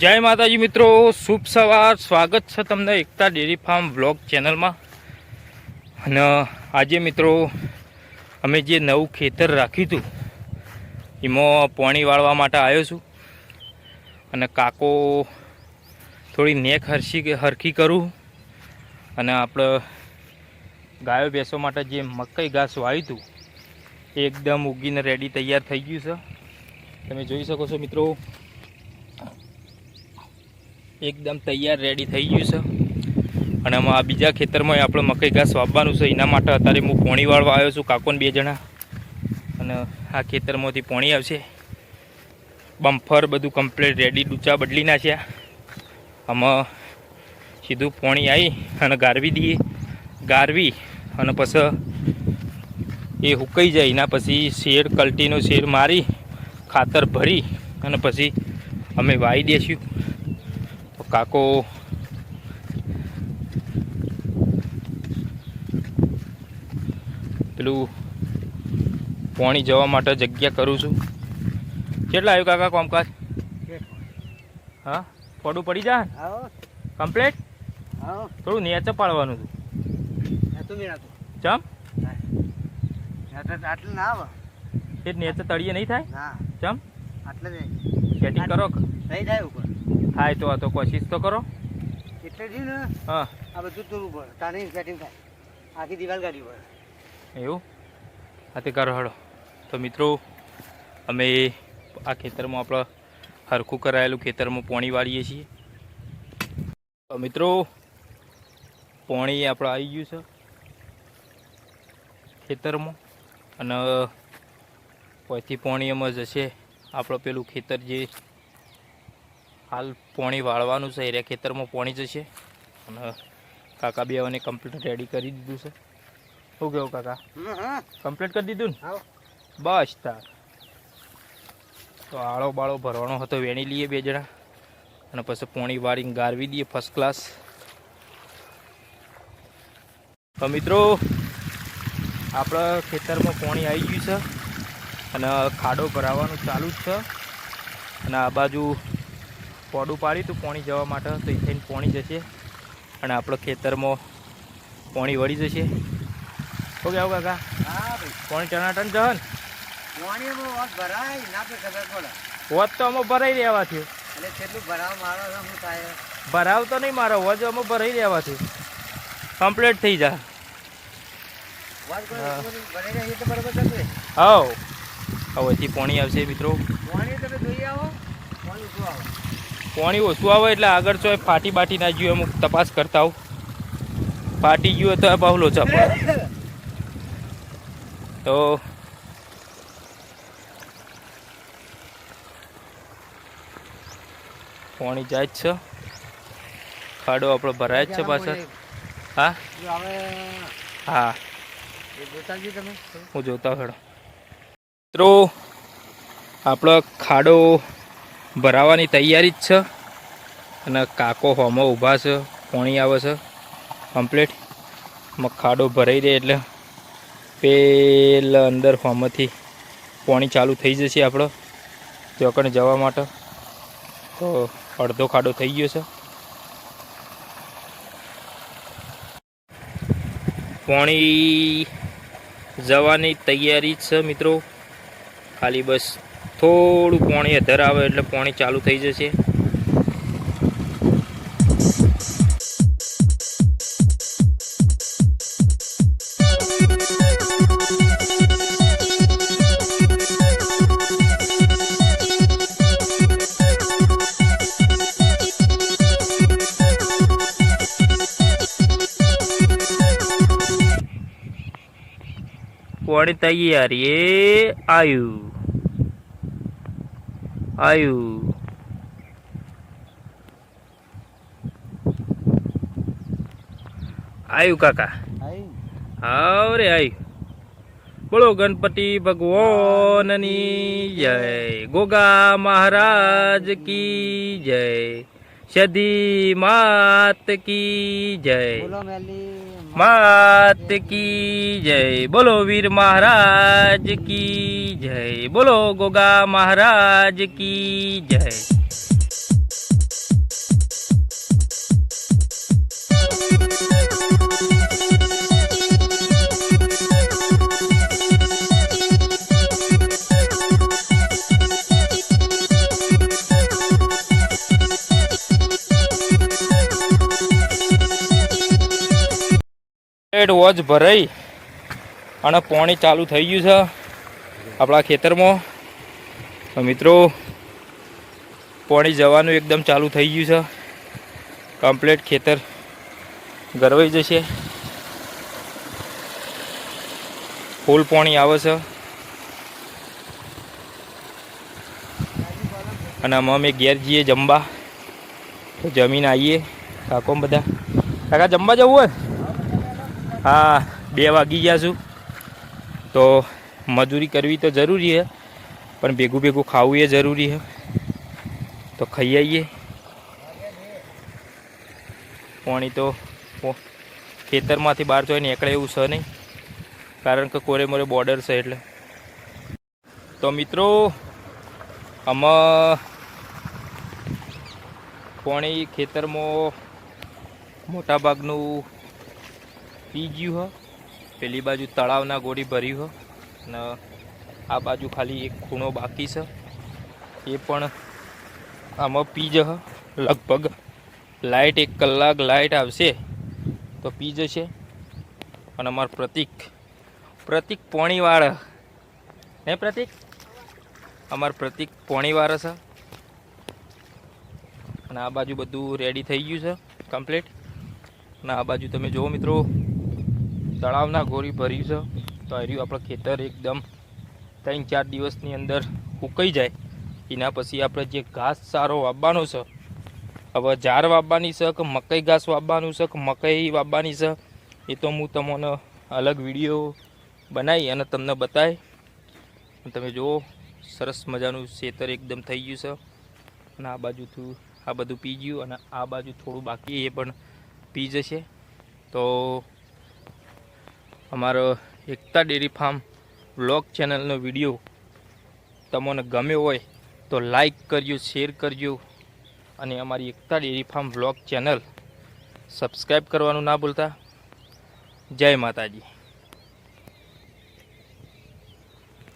જય માતાજી મિત્રો, શુભ સવાર. સ્વાગત છે તમને એકતા ડેરી ફાર્મ બ્લોગ ચેનલમાં. અને આજે મિત્રો, અમે જે નવું ખેતર રાખ્યું હતું, એમાં પાણી વાળવા માટે આવ્યો છું. અને કાકો થોડી નેક હરસી હરખી કરું. અને આપણે ગાયો ભેંસો માટે જે મકાઈ ઘાસ વાવ્યું હતું એકદમ ઉગીને રેડી તૈયાર થઈ ગયું છે. તમે જોઈ શકો છો મિત્રો એકદમ તૈયાર રેડી થઈ ગયું છે. અને આમાં આ બીજા ખેતરમાં આપણે મકાઈ ઘાસ વાવવાનું છે. એના માટે અત્યારે હું પોણી વાળવા આવ્યો છું, કાકોન બે જણા. અને આ ખેતરમાંથી પોણી આવશે. બમ્ફર બધું કમ્પ્લીટ રેડી ડૂચા બદલી નાખ્યા. આમાં સીધું પોણી આવી અને ગારવી દઈએ. ગારવી અને પછી એ હુકાઈ જાય. એના પછી શેર, કલ્ટીનો શેર મારી, ખાતર ભરી અને પછી અમે વાવી દઈશું કાકો પેલું પોણી જવા માટે જગ્યા કરું છું. કેટલા આવ્યું કાકા કોમકાજ? હા? પડું પડી જા કમ્પ્લેટ થોડું નેચે પાડવાનું હતું. ચમ? આટલું ના આવે. એ નેચે તળીએ નહીં થાય? ચમ? આટલે સેટિંગ કરો. થઈ જાય ઉપર. થાય તો આ તો કોશિશ તો કરો. એટલે જ ને હા. આ બધું તોડવું પડે. તાને સેટિંગ થાય. આખી દિવાલ કાઢવી પડે. એવું? હા તે કરો હળો તો મિત્રો અમે આ ખેતરમાં આપણે હરખું કરાયેલું ખેતરમાં પોણી વાળીએ છીએ. તો મિત્રો પોણી આપણે આવી ગયું છે ખેતરમાં. અને પછી પોણી એમાં જશે આપણો પેલું ખેતર જે હાલ પોણી વાળવાનું છે, એરિયા ખેતરમાં પોણી જશે. અને કાકા બેવાને કમ્પ્લીટ રેડી કરી દીધું છે. શું કેવું કાકા? કમ્પ્લીટ કરી દીધું ને? બસ તાર. તો આળો બાળો ભરવાનો હતો, વેણી લઈએ બે જણા. અને પછી પોણી વાળીને ગારવી દઈએ ફર્સ્ટ ક્લાસ તો મિત્રો, આપણા ખેતરમાં પોણી આવી ગયું છે. અને ખાડો ભરાવાનું ચાલુ જ છે. અને આ બાજુ પોડું પાડ્યું હતું પોણી જવા માટે તો થઈને પોણી જશે. અને આપણો ખેતરમાં પોણી વળી જશે. શું કહેવું કાકા? હા પોણી ટનાટન જવા ને હોત તો અમે ભરાઈ રહેવા થયું. ભરાવ તો નહીં મારો હોજ અમે ભરાઈ રહેવા થયું કમ્પ્લીટ થઈ જા. હાવ. હવેથી પોણી આવશે મિત્રો. પોણી તમે જોઈ આવો પોણી શું આવે? પોણી ઓછું આવે એટલે આગળ છો ફાટી બાટી ના ગયું અમુક તપાસ કરતા હોઉં ફાટી ગયું તો બહુ લોચા પડે તો પાણી જાય જ છે. ખાડો આપણો ભરાય જ છે પાછળ. હા? હા. હું જોતા હેડો. મિત્રો આપણો ખાડો ભરાવાની તૈયારી જ છે. અને કાકો હોમો ઊભા છે, પોણી આવે છે. કમ્પ્લીટ ખાડો ભરાઈ દે એટલે પેલા અંદર હોમથી પોણી ચાલુ થઈ જશે આપણો ચોકણ જવા માટે. તો અડધો ખાડો થઈ ગયો છે. પોણી જવાની તૈયારી છે મિત્રો. ખાલી બસ થોડું પોણી અધર આવે એટલે પોણી ચાલુ થઈ જશે. પોણી તૈયારી એ આયુ આયુ આયુ કાકા આઈ હાવ રે આયુ બોલો ગણપતિ ભગવાનની જય. ગોગા મહારાજ કી જય. સધી માત કી જય. માત કી જય બોલો વીર મહારાજ કી જય બોલો ગોગા મહારાજ કી જય કમ્પ્લેટ વોચ ભરાઈ અને પાણી ચાલુ થઈ ગયું છે આપણા ખેતરમાં. મિત્રો, પાણી જવાનું એકદમ ચાલુ થઈ ગયું છે. કમ્પ્લેટ ખેતર ગરવાઈ જશે. ફૂલ પાણી આવે છે. અને આમાં અમે ઘેર જઈએ જમવા તો જમીન આવીએ કાકો બધા. કાકા જમવા જવું હોય? હા, બે વાગી ગયા છું. તો મજૂરી કરવી તો જરૂરી છે, પણ ભેગું ભેગું ખાવું એ જરૂરી છે. તો ખાઈ આવીએ. પાણી તો ખેતરમાંથી બહાર તો નીકળે એવું છે નહીં, કારણ કે કોરે મોરે બોર્ડર છે એટલે. તો મિત્રો, આમાં, પાણી ખેતરમાં મોટા ભાગનું પી ગયું હ. પેલી બાજુ તળાવના ગોળી ભર્યું હો. અને આ બાજુ ખાલી એક ખૂણો બાકી છે એ પણ આમાં પી જશે લગભગ લાઇટ એક કલાક લાઇટ આવશે તો પી જશે અને અમારું પ્રતિક પ્રતિક પોણીવાળા. હે પ્રતિક? અમાર પ્રતિક પોણીવાળા છે અને આ બાજુ બધું રેડી થઈ ગયું છે કમ્પ્લીટ અને આ બાજુ તમે જુઓ મિત્રો તળાવના ગોરી ભર્યું છે. તો આ રહ્યું આપણું ખેતર એકદમ. ત્રણ ચાર દિવસની અંદર ઉકાઈ જાય. એના પછી આપણે જે ઘાસ સારો વાવવાનો છે, હવે ઝાર વાવવાની છે કે મકઈ ઘાસ વાવવાનું છે કે મકઈ વાવવાની છે, એ તો હું તમને અલગ વીડિયો બનાવી અને તમને બતાવી. તમે જુઓ, સરસ મજાનું ખેતર એકદમ થઈ ગયું છે. અને આ બાજુથી આ બધું પી ગયું અને આ બાજુ થોડું બાકી એ પણ પી જશે. તો અમારો એકતા ડેરી ફાર્મ વ્લોગ ચેનલનો વીડિયો તમને ગમ્યો હોય તો લાઈક કરજો, શેર કરજો અને અમારી Ekta dairy farm vlog channel subscribe કરવાનું ના ભૂલતા. જય માતાજી.